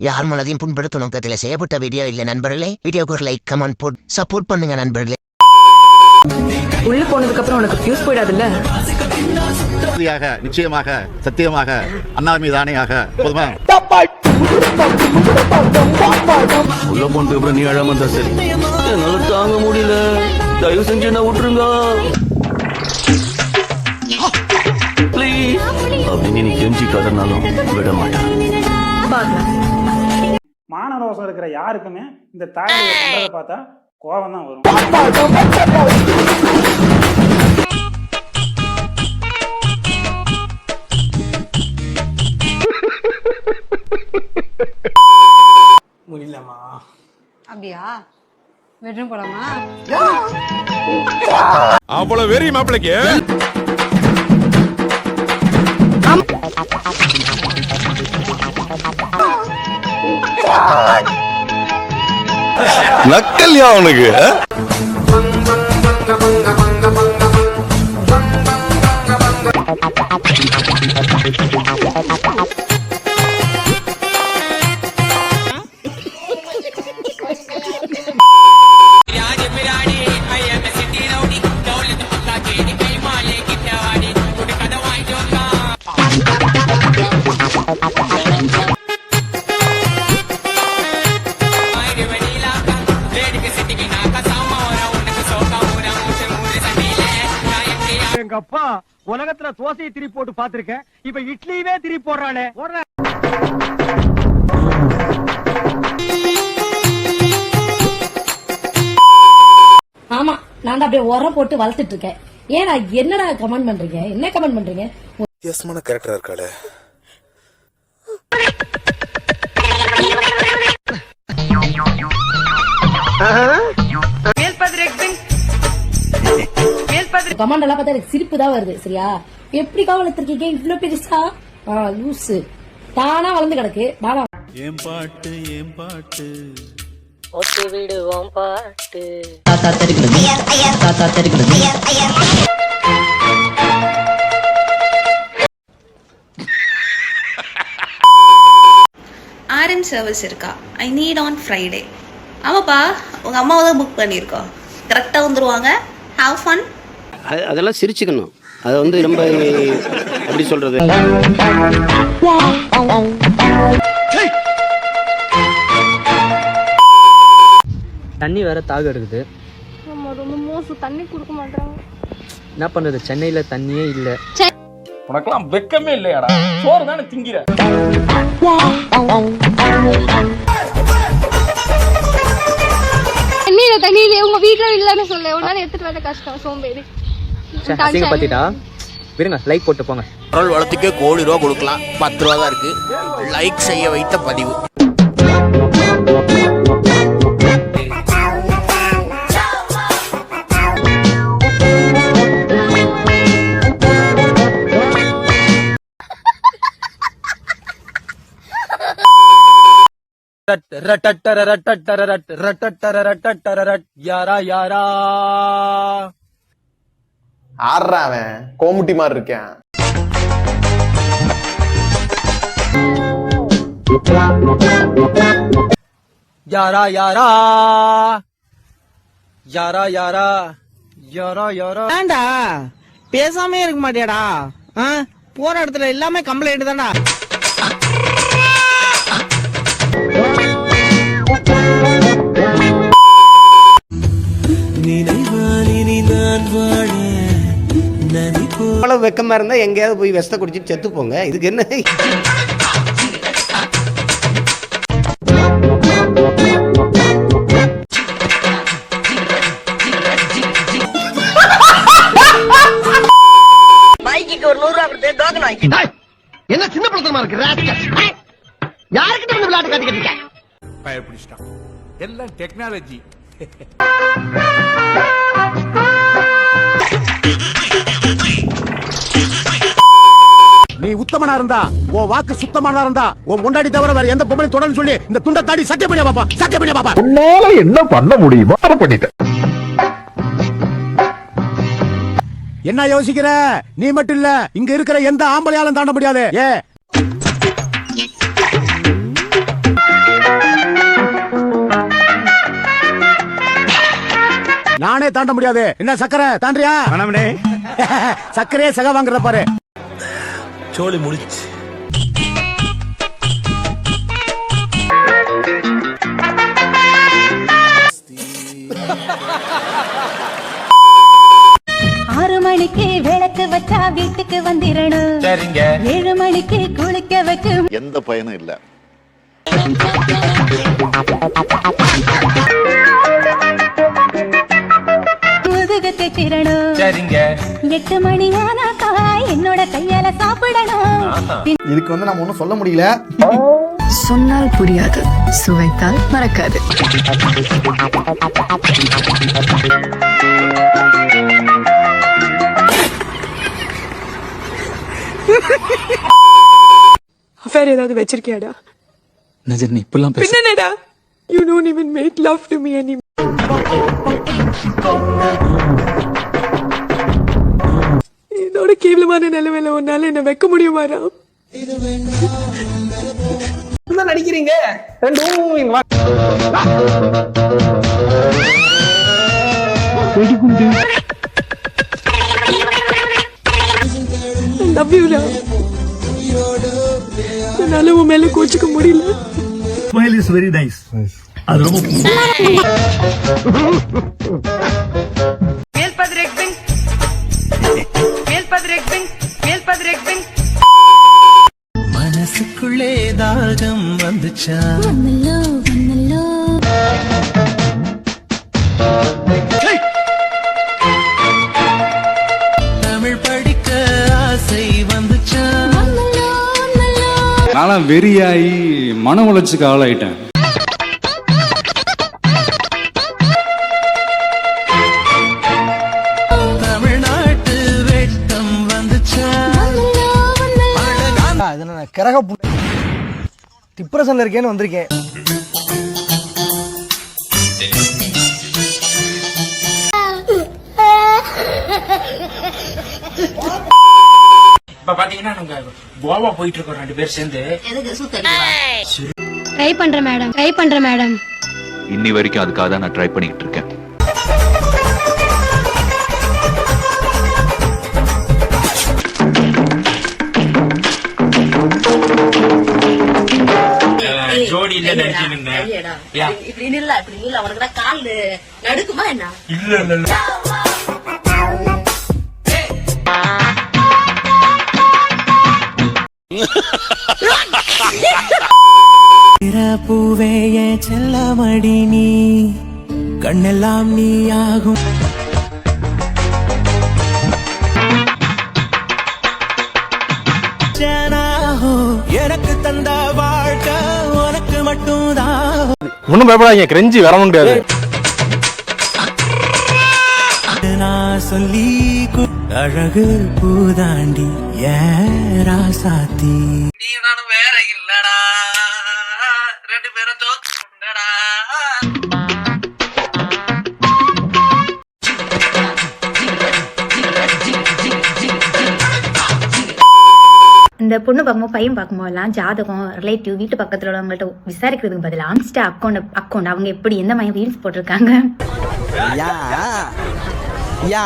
யார் மனதையும் புண்படுத்தும் நோக்கத்தில் செய்யப்பட்ட வீடியோ இல்ல நண்பர்களே. வீடியோக்கு லைக் கமெண்ட் போட் சப்போர்ட் பண்ணுங்க நண்பர்களே. உள்ள போனதுக்கு அப்புறம் உனக்கு ஃபியூஸ் போயிடாதுல்ல? உறுதியாக நிச்சயமாக சத்தியமாக அண்ணா மீது ஆணையாக போதுமா? உள்ள போனதுக்கு அப்புறம் நீ அழாம இருந்தா சரி. என்னால தாங்க முடியல. தயவு செஞ்சு என்ன விட்டுருங்க. அப்படின்னு நீ கெஞ்சி கதனாலும் விட மாட்டேன். மானரோசம் இருக்கிற யாருக்குமே இந்த தாயை பார்த்தா கோபம் தான் வரும். முடியலம்மா. அப்படியா? பெட்ரூம் போலாமா? அவ்வளவு வெறி மாப்பிளைக்கு. நக்கல்யா அவனுக்கு எங்க அப்பா உலகத்துல தோசையை திரி போட்டு பாத்திருக்கேன் இப்ப இட்லியவே திரி போடுறானே. ஆமா நான் தான் அப்படியே உரம் போட்டு வளர்த்துட்டு இருக்கேன் ஏன்னா என்னடா கமெண்ட் பண்றீங்க? என்ன கமெண்ட் பண்றீங்க? வித்தியாசமான கேரக்டரா இருக்காளே. கமெண்ட் எல்லாம் பார்த்தா எனக்கு சிரிப்பு தான் வருது சரியா? எப்படி வளர்த்துருக்கீங்க இவ்ளோ பெருசா? ஆ லூசு. தானா வளர்ந்து கிடக்கு. நானா ஏன் பாட்டு ஏன் பாட்டு? ஆர்எம் சர்வீஸ் இருக்கா? ஐ நீட் ஆன் ஃப்ரைடே ஆமாப்பா உங்கள் அம்மாவை தான் புக் பண்ணியிருக்கோம். கரெக்டாக வந்துருவாங்க. ஹாவ் ஃபன் அதெல்லாம் சிரிச்சுக்கணும். அதை வந்து ரொம்ப எப்படி சொல்றது? தண்ணி வேற தாக இருக்குது. ரொம்ப மோசம். தண்ணி கொடுக்க மாட்டாங்க என்ன பண்றது? சென்னையில தண்ணியே இல்ல. உனக்கெல்லாம் வெக்கமே இல்லையாடா? சோறு தானே திங்கிற. தண்ணியில தண்ணியில உங்க வீட்டுல இல்லைன்னு சொல்ல. உன்னால எடுத்துட்டு வர கஷ்டம் சோம்பேறி. அசிங்க பாத்திட்டா? விடுங்க லைக் போட்டு போங்க. குரல் வளத்துக்கு கோடி ரூபா கொடுக்கலாம். பத்து ரூபா தான் இருக்கு. லைக் செய்ய வைத்த பதிவு. யாரா யாரா? ஆடுறா அவன். கோமுட்டி மாதிரி இருக்கேன். யாரா யாரா? யாரா யாரா? யாரா யாரா? ஏண்டா பேசாமே இருக்க மாட்டியாடா? போற இடத்துல எல்லாமே கம்ப்ளைண்ட் தான்டா. அவ்வளவு வெக்கமா இருந்தா எங்கேயாவது போய் விஷத்தை குடிச்சிட்டு செத்து போங்க. இதுக்கு என்ன? என்ன சின்ன பழத்தமா இருக்கு யாருக்கிட்ட வந்து விளையாட்டு பயப்பிடிச்சிட்டான். எல்லாம் டெக்னாலஜி சுத்தமனா இருந்தா உன் வாக்கு சுத்தமானா இருந்தா உன் முன்னாடி தவிர வேற எந்த பொம்பளை தொடர்ந்து சொல்லி இந்த துண்டை தாடி சத்தியம் பண்ணி பாப்பா சத்தியம் பண்ணி பாப்பா. உன்னால என்ன பண்ண முடியுமோ என்ன யோசிக்கிற? நீ மட்டும் இல்ல இங்க இருக்கிற எந்த ஆம்பளையாலும் தாண்ட முடியாது. ஏ. நானே தாண்ட முடியாது. என்ன சக்கரை தாண்டியா? சக்கரையே சக வாங்குற பாரு. சோழி முடிச்சு. ஆறு மணிக்கு விளக்கு வச்சா வீட்டுக்கு வந்திரணும். சரிங்க. ஏழு மணிக்கு குளிக்க வச்சு எந்த பயனும் இல்லை. முதுகு தேச்சிரணும் சரிங்க. எட்டு மணி இதுக்கு வந்து நம்ம ஒண்ணும் சொல்ல முடியல. சொன்னால் புரியாது. சுவைத்தால் மறக்காது. அஃபேர் ஏதாவது வச்சிருக்கியாடா? நஜர் நீ இப்பெல்லாம் பேச என்னடா you don't even make love to me any இதோட கேவலமான நிலைமையில உன்னால என்ன வைக்க முடியுமாடா? நடிக்கிறீங்க? என்னால உன் மேல கோச்சுக்க முடியல. ஸ்மைல் இஸ் வெரி நைஸ் அது ரொம்ப மனசுக்குள்ளே தாகம் வந்துச்சா? வந்தல்லோ வந்தல்லோ. தமிழ் படிக்க ஆசை வந்துச்சா? வந்தல்லோ வந்தல்லோ. நான்லாம் வெறியாயி மன உளைச்சுக்கு ஆளாயிட்டேன். வந்தல்லோ கிரக டிப்ரெஷன்ல இருக்கேன்னு வந்திருக்கேன். இப்ப பாத்தீங்கன்னா நாங்க கோவா போயிட்டு இருக்கோம் ரெண்டு பேர் சேர்ந்து. ட்ரை பண்றேன் மேடம் ட்ரை பண்றேன் மேடம் இன்னி வரைக்கும் அதுக்காக தான் நான் ட்ரை பண்ணிக்கிட்டு இருக்கேன். நில்ல அவனுக்கு கால் நடுக்குமா என்ன? இல்ல இல்ல இல்ல. பூவே என் செல்லமடி நீ. கண்ணெல்லாம் நீ ஆகும் எனக்கு தந்த ஒண்ணும் பயப்படாதீங்க கிரெஞ்சி வரவும் முடியாது சொல்லி அழகு பூதாண்டி ஏன் ராசாத்தி. நீ நானும் வேற இல்லடா. ரெண்டு பேரும் தோக்குடா இந்த பொண்ணு பார்க்கும்போது பையன் பார்க்கும்போதெல்லாம் ஜாதகம் ரிலேட்டிவ் வீட்டு பக்கத்துல உள்ளவங்கள்ட்ட விசாரிக்கிறதுக்கு பதிலாக இன்ஸ்டா அக்கௌண்ட் அக்கௌண்ட் அவங்க எப்படி எந்த மாதிரி ரீல்ஸ் போட்டிருக்காங்க? யா யா.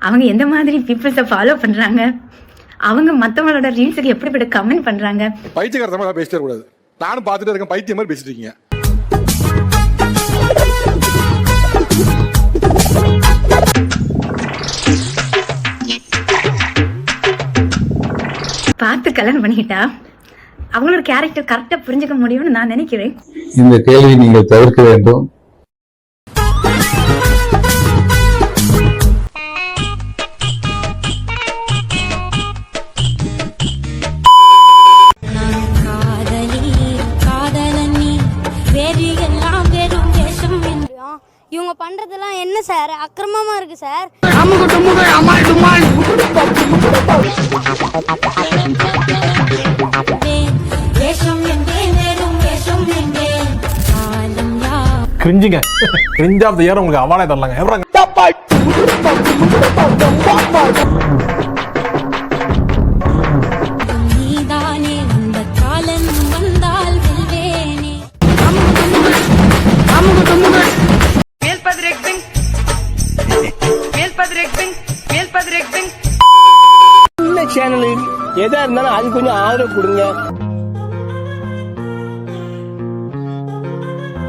அவங்க எந்த மாதிரி பீப்புள்ஸை ஃபாலோ பண்றாங்க? அவங்க மற்றவங்களோட ரீல்ஸுக்கு எப்படிப்பட்ட கமெண்ட் பண்றாங்க? பைத்தியக்கார மாதிரி பேசிட்டே கூடாது நானும் பார்த்துட்டு இருக்கேன் பைத்தியம் மாதிரி பேசிட்டு இருக்கீங்க. பார்த்து கல்யாணம் பண்ணிக்கிட்டா? அவங்களோட கேரக்டர் கரெக்டா புரிஞ்சுக்க முடியும்னு நான் நினைக்கிறேன். இந்த கேள்வி நீங்கள் தவிர்க்க வேண்டும். இருக்கு சார். கிரிஞ்சுங்க. கிரிஞ்ச் ஆஃப் த இயர் உங்களுக்கு அவாலே தரலாங்க. எதா இருந்தாலும் அது கொஞ்சம் ஆதரவு கொடுங்க